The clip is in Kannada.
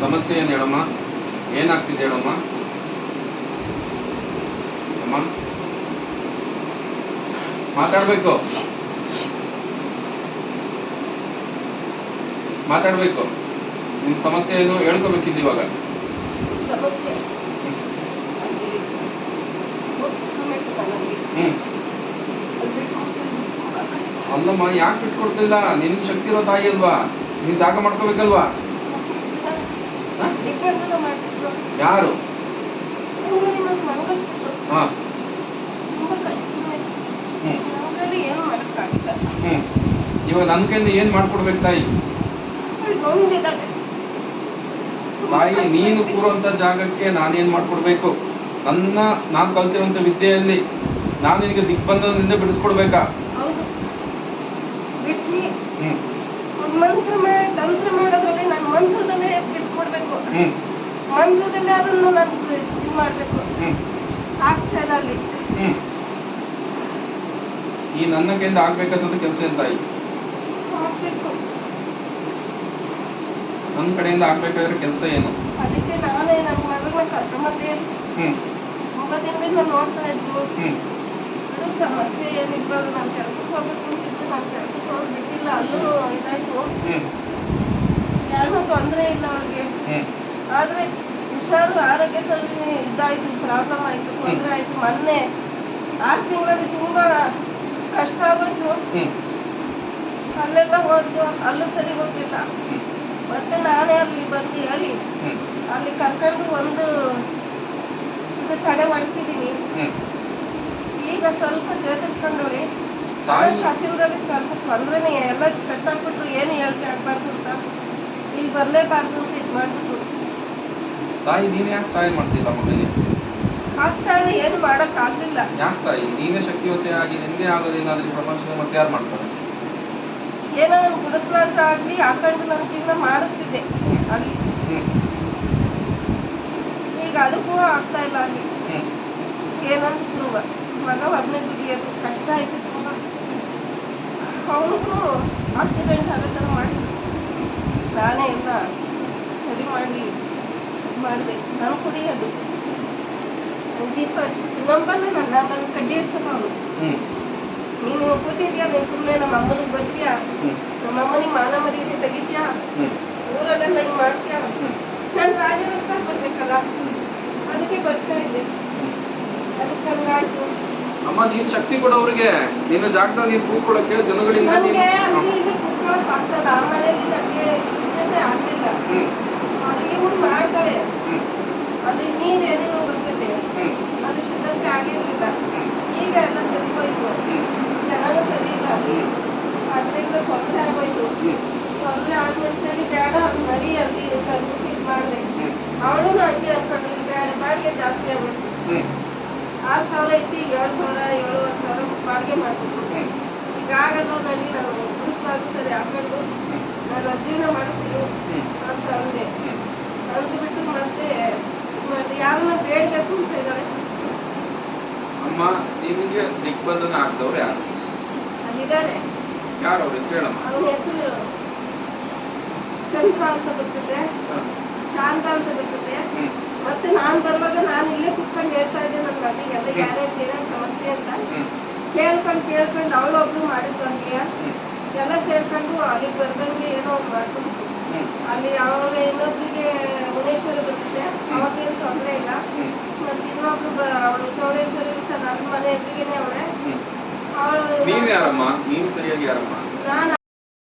ಸಮಸ್ಯೆ ಏನು ಹೇಳಮ್ಮ ಏನಾಗ್ತಿದೆ ಹೇಳಮ್ಮ? ಅಮ್ಮ ಮಾತಾಡಬೇಕು? ಮಾತಾಡಬೇಕು? ನಿನ್ ಸಮಸ್ಯೆ ಏನು ಹೇಳ್ಕೋಬೇಕಿದ್ದು ಇವಾಗ. ಸಮಸ್ಯೆ? ಹ್ಮ್. ಅಲ್ಲಮ್ಮ ಯಾಕೆ ಬಿಟ್ಕೊಡ್ತಿಲ್ಲ? ನಿನ್ ಶಕ್ತಿ ಇರೋ ತಾಯಿ ಅಲ್ವಾ? ನೀನ್ ಜಾಗ ಮಾಡ್ಕೋಬೇಕಲ್ವಾ? ಯಾರು? ಹಾ. ಹ್ಮ್. ಇವಾಗ ನನ್ ಕೈಯಿಂದ ಏನ್ ಮಾಡ್ಕೊಡ್ಬೇಕು ತಾಯಿ? ತಾಯಿ ನೀನು. ಕೂರುವಂತ ಜಾಗಕ್ಕೆ ನಾನೇನ್ ಮಾಡ್ಕೊಡ್ಬೇಕು? ನನ್ನ ನಾನು ಕಲ್ತಿರುವಂತ ವಿದ್ಯೆಯಲ್ಲಿ ನಾನು ನಿನಗೆ ದಿಗ್ಬಂಧನದಿಂದ ಬಿಡಿಸ್ಕೊಡ್ಬೇಕಾ? ಹ್ಮ್. ಮಂತ್ರ ಮಾಡಿ ತಂತ್ರ ಮಾಡೋದ್ರಲ್ಲಿ ನಾನು ಮಂತ್ರದಲ್ಲೇ ಬಿಡಿಸ್ಕೊಡ್ಬೇಕು. ಮಂತ್ರದಲ್ಲೇ ಅದನ್ನು ನಾನು ಇದು ಮಾಡ್ಬೇಕು. ಆಗ್ತಾ ಇಲ್ಲ ಅಲ್ಲಿ. ಈ ನನ್ನ ಕೈಯಿಂದ ಆಗ್ಬೇಕಾದ ಕೆಲಸ ತಾಯಿ ಆಗ್ಬೇಕು. ನನ್ನ ಕಡೆಯಿಂದ ಆಗ್ಬೇಕಾದ್ರೆ ಕೆಲಸ ಏನು? ಅದಕ್ಕೆ ನಾನೇ ನನ್ನ ಮಗನ ಕರ್ಕೊಂಬಂದೆ ತುಂಬಾ ದಿನದಿಂದ ನೋಡ್ತಾ ಇದ್ದು. ಸಮಸ್ಯೆ ಏನಿಲ್ಲ ನಾನು ಕೆಲಸಕ್ಕೆ ಹೋಗ್ಬೇಕು ಅಂತಿದ್ದು ನಾನು ಕೆಲಸಕ್ಕೆ ಹೋಗ್ಬಿಟ್ಟಿಲ್ಲ. ಅಲ್ಲೂ ಹ್ಮ್. ಏನೂ ತೊಂದರೆ ಇಲ್ಲ ಅವ್ರಿಗೆ. ಆದ್ರೆ ಹುಷಾರು ಆರೋಗ್ಯ ಸ್ವಲ್ಪ ಇದಾಯ್ತು ಪ್ರಾಬ್ಲಮ್ ಆಯ್ತು ತೊಂದರೆ ಆಯ್ತು ಮೊನ್ನೆ. ಆರು ತಿಂಗಳಲ್ಲಿ ತುಂಬಾ ಕಷ್ಟ ಆಗೋಯ್ತು. ಅಲ್ಲೆಲ್ಲ ಹೋದ್ರು ಅಲ್ಲೂ ಸರಿ ಹೋಗಿಲ್ಲ ಮತ್ತೆ ನಾನೇ ಅಲ್ಲಿ ಬಂದು ಹೇಳಿ ಅಲ್ಲಿ ಕರ್ಕೊಂಡು ಒಂದು ಇದು ತಡೆ ಮಾಡಿಸಿದೀನಿ ಹ್ಮ್. ಈಗ ಸ್ವಲ್ಪ ಚೇತರಿಸ್ಕೊಂಡವಳಿ ತಾಯಿ ಹಸಿರಲ್ಲಿ ಸ್ವಲ್ಪ ತೊಂದ್ರೆನೇ ಎಲ್ಲ ಕಟ್ಟಾಕ್ಬಿಟ್ರು ಏನು ಹೇಳ್ಕೆ ಆಗ್ಬಾರ್ದು ಅಂತ. ಇಲ್ಲಿ ಬರ್ಲೇಬಾರ್ದು ಅಂತ ಇದು ಮಾಡ್ಬಿಟ್ರು. ತಾಯಿ ನೀನ್ ಯಾಕೆ ಸಹಾಯ ಮಾಡ್ತಿಲ್ಲ ಮಗಳಿಗೆ? ಆಗ್ತಾ ಇದೆ ಏನು ಮಾಡಕ್ ಆಗ್ಲಿಲ್ಲ. ಯಾಕೆ ತಾಯಿ? ನೀನೇ ಶಕ್ತಿವತೆ ಆಗಿ ನಿಮ್ಗೆ ಆಗೋದೇನಾದ್ರೂ ಪ್ರಪಂಚದ ಮತ್ತೆ ಯಾರು ಮಾಡ್ತಾರೆ? ಏನೋ ಒಂದು ಗುಡಿಸ್ಲಾದ್ರೂ ಆಗ್ಲಿ ಹಾಕೊಂಡು ಜೀವನ ಮಾಡಿಸ್ತಿದ್ದೆ ಅಲ್ಲಿ ಈಗ ಅದಕ್ಕೂ ಆಗ್ತಾ ಇಲ್ಲ ಅಲ್ಲಿ. ಏನಂತ ಮಗ ಒಬ್ಬನೇ ದುಡಿಯೋದು ಕಷ್ಟ ಆಯ್ತು ಅವನಿಗೂ ಆಕ್ಸಿಡೆಂಟ್ ಆಗೋ ಥರ ಮಾಡಿ. ನಾನೇ ಎಲ್ಲ ಸರಿ ಮಾಡಿ ಮಾಡಿದೆ. ನಾನು ಕುಡಿಯೋದು ಅದು. ದೀಪ ನಂಬಲ್ಲ ನಾನು ನಂಬಲ್ಲ ಕಡ್ಡಿ ಹಚ್ಚಲ್ಲ ಅವನು. ನೀನು ಕೂತಿದ್ಯಾ? ನೀನು ಸುಮ್ಮನೆ ನಮ್ಮ ಅಮ್ಮನಿಗೆ ಬರ್ತೀಯಾ? ನಮ್ಮ ಅಮ್ಮನಿಗೆ ಮಾನ ಮರ್ಯಾದೆ ತೆಗಿತ್ಯಾ? ಊರಲ್ಲೆಲ್ಲ ಹಿಂಗೆ ಮಾಡ್ತೀಯಾ? ನಾನು ರಾಜರಷ್ಟಾಗಿ ಬರ್ಬೇಕಲ್ಲ? ಅದಕ್ಕೆ ಬರ್ತಾ ಇದ್ದೆ. ಅಮ್ಮ ನೀನ್ ಶಕ್ತಿ ಅವ್ರಿಗೆ ನಿನ್ನ ಜಾಗದಲ್ಲಿ ನೀನ್ ಕೇಳಿ ಜನಗಳಿಂದ ನೀನು ತೊಂದರೆ ಆದ್ಮೇಲೆ ಸರಿ ಬೇಡ ಅಲ್ಲಿ ಇದು ಮಾಡಿದೆ ಅವಳು ಹಂಗೆ ಅನ್ಕೊಂಡ್ರು ಬೇಡ ಬಾಡಿಗೆ ಜಾಸ್ತಿ ಆಗುತ್ತೆ ಆರು ಸಾವಿರ ಐತಿ ಏಳು ಸಾವಿರ ಏಳುವರೆ ಸಾವಿರ ಬಾಡಿಗೆ ಈಗ ಆಗಲ್ಲ ನಡಿ ನಾನು ಉಳಿಸ್ಬಾರ್ದು ಸರಿ ಹಾಕೊಂಡು ನಾನು ಜೀವನ ಮಾಡ್ತೀನಿ ಅಂತ ಅಂದೆ. ಅಂದ್ಬಿಟ್ಟು ಮತ್ತೆ ಮತ್ತೆ ಯಾರನ್ನ ಬೇಡಬೇಕು ಅಂತ ಇದ್ದಾರೆ. ಅಮ್ಮ ನಿಮಗೆ ದಿಗ್ಬಂಧನ ಆಗ್ದವ್ರು ಯಾರು? ಅಲ್ಲಿದ್ದಾರೆ. ಯಾರು ಅವ್ರ ಹೆಸರು ಹೇಳಮ್ಮ? ಅವನ ಹೆಸರು ಚಂದ್ರ ಅಂತ ಬರ್ತದೆ. ಶಾಂತ ಅಂತ ಬರ್ತದೆ. ಮತ್ತೆ ನಾನು ಬರುವಾಗ ನಾನು ಇಲ್ಲೇ ಕುತ್ಕೊಂಡು ಹೇಳ್ತಾ ಇದ್ದೆ ನನ್ನ ಮಗಳಿಗೆ ಎಲ್ಲ ಯಾರ್ಯಾರು ಏನೇನು ಸಮಸ್ಯೆ ಅಂತ. ಕೇಳ್ಕೊಂಡು ಕೇಳ್ಕೊಂಡು ಅವಳೊಬ್ಳು ಮಾಡಿದ್ದು ಹಂಗೆ. ಎಲ್ಲ ಸೇರ್ಕೊಂಡು ಅಲ್ಲಿಗೆ ಬರ್ದಂಗೆ ಏನೋ ಒಂದು ಮಾಡ್ಕೊಂಡು ಅಲ್ಲಿ ಅವ್ರ ಇನ್ನೊಬ್ರಿಗೆ ಭುವನೇಶ್ವರ ಬರ್ತದೆ ಅವಾಗೇನು ತೊಂದರೆ ಇಲ್ಲ. ಮತ್ತೆ ಇನ್ನೊಬ್ರು ಅವಳು ಚೌಡೇಶ್ವರಿ ಇರ್ತಾಳೆ ನನ್ನ ಮನೆ ಎದುರಿಗೇನೆ ಅವಳೆ. ಅವಳು ನೀನ್ ಯಾರಮ್ಮ? ನೀನು ಸರಿಯಾಗಿ ಯಾರಮ್ಮ? ನಾನು